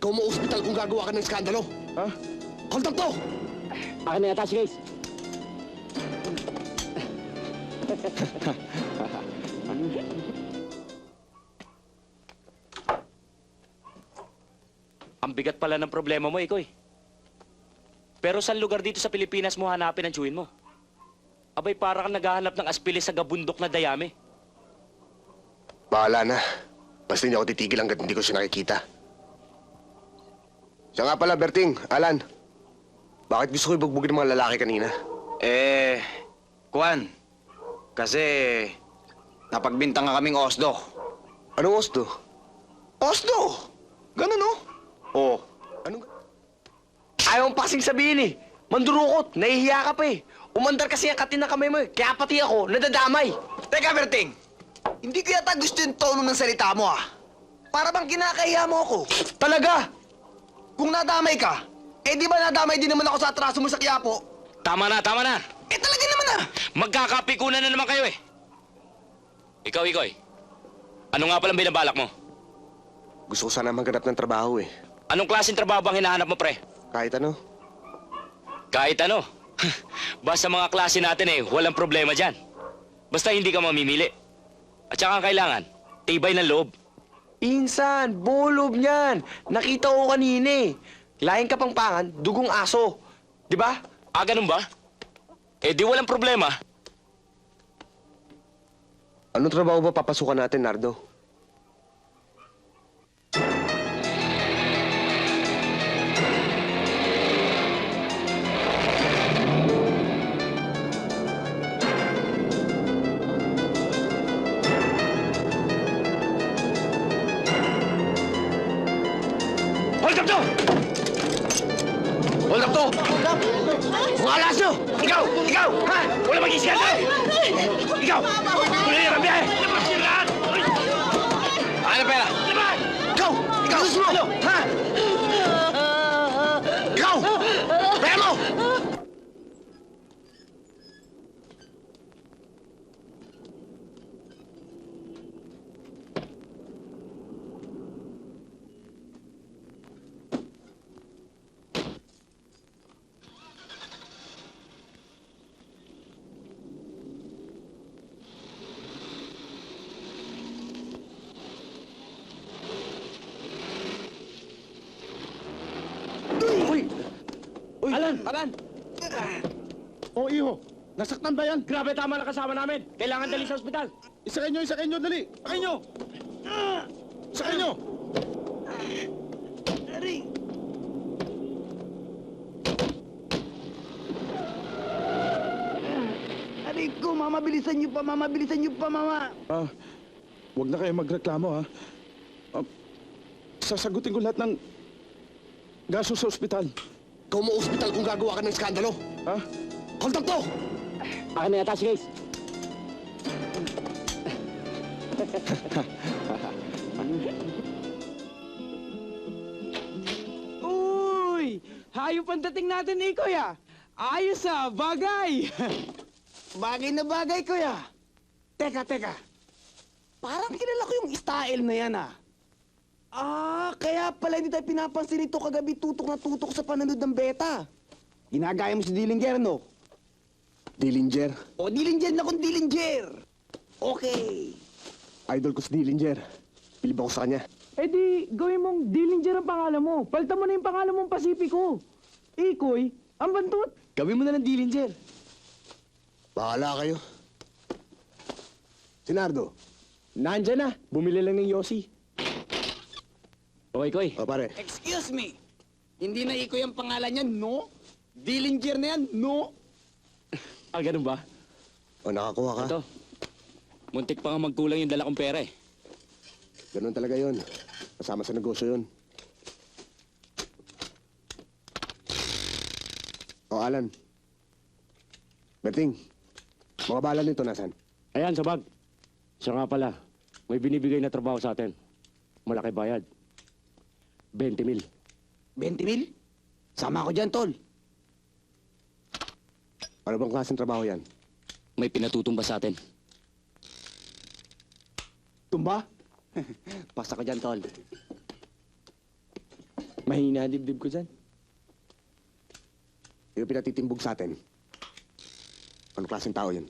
Ikaw mo ospital kung gagawa ka ng skandalo. Ha? Hold up to! Akin na yata si Grace. Ang bigat pala ng problema mo, Ikoy. Pero saan lugar dito sa Pilipinas mo hanapin ang chewin mo? Abay, para kang naghahanap ng aspilis sa gabundok na dayami. Bahala na. Basta hindi ako titigil hanggat hindi ko siya nakikita. Siya nga pala, Berting, Alan. Bakit gusto ko ibugbugin ng mga lalaki kanina? Eh, Kwan. Kasi napagbintang nga kaming Osdo. Anong osto? Osdo! Ganun no? Oh. Anong... Ayaw mong pasing sabihin eh. Mandurukot, nahihiya ka pa eh. Umandar kasi ang katin ng kamay mo eh. Kaya pati ako, nadadamay. Teka, Berting. Hindi ko yata gusto yung tono ng salita mo ah. Para bang kinakahiya mo ako. Talaga? Kung nadamay ka, eh di ba nadamay din naman ako sa atraso mo sa Quiapo? Tama na, tama na! Eh talaga naman ah! Magkakapikunan na naman kayo eh! Ikaw, Ikoy. Ano nga palang binabalak mo? Gusto ko sana maghanap ng trabaho eh. Anong klaseng trabaho bang hinahanap mo, pre? Kahit ano. Kahit ano. Basta mga klase natin eh, walang problema dyan. Basta hindi ka mamimili. At saka ang kailangan, tibay ng loob. Insan, bolob niyan. Nakita ko kanina eh. Laing kapangpangan, dugong aso. Di ba? Ah, ganun ba? Eh di walang problema. Anong trabaho ba papasukan natin, Nardo? Hold up to! Hold up to! Mga alas nyo! Ikaw! Ikaw! Ha? Wala mag-iskandal! Ikaw! Tuloy na ang biyahe! Labas lahat! Ano pera? Ikaw! Ikaw! Mo! Ano? Ha? Ikaw! Pera mo! Uy! Uy! Alan! Alan! Oh, iho! Nasaktan ba yan? Grabe, tama na kasama namin. Kailangan dali sa ospital. Isakay nyo, isakay nyo, dali! Sakay nyo! Sakay nyo! Aray ko, mama, bilisan niyo pa, mama, bilisan niyo pa, mama. Ah, huwag na kayo magreklamo, ha? Ah, sasagutin ko lahat ng gasto sa ospital. Ikaw mo ospital kung gagawa ka ng skandalo. Ha? Hold up to! Akin na yata si Grace. Uy! Hayop ang dating natin eh, kuya. Ayos ah, bagay. bagay na bagay, kuya. Teka, teka. Parang kilala ko yung style na yan ah. Ah, kaya pala hindi tayo pinapansin ito kagabi tutok na tutok sa pananood ng beta. Ginagaya mo si Dillinger, no? Dillinger. O, Dillinger na kung Dillinger. Okay. Idol ko si Dillinger. Bilib ako sa kanya. Eh di, gawin mong Dillinger ang pangalan mo. Palta mo na yung pangalan mong Pasipiko. Ikoy, ang bantot. Gawin mo na ng Dillinger. Bahala kayo. Sinardo. Nandyan na. Bumili lang ng Yossi. Okay, Koy. O pare. Excuse me. Hindi na Ikoy ang pangalan niya, no? Dillinger na yan, no? Ah, ganun ba? O nakakuha ka. Ito. Muntik pa nga magkulang yung dala kong pera eh. Ganun talaga yon. Kasama sa negosyo yon. O Alan. Berting. Mga bala nito nasan? Ayan, sa bag. Siya nga pala, may binibigay na trabaho sa atin. Malaki bayad. 20 mil. 20 mil? Sama ko dyan, tol. Ano bang klaseng trabaho yan? May pinatutumba sa atin. Tumba? Pasa ka dyan, tol. Mahina dibdib ko dyan. Yung pinatitimbog sa atin. Ano klaseng tao yun?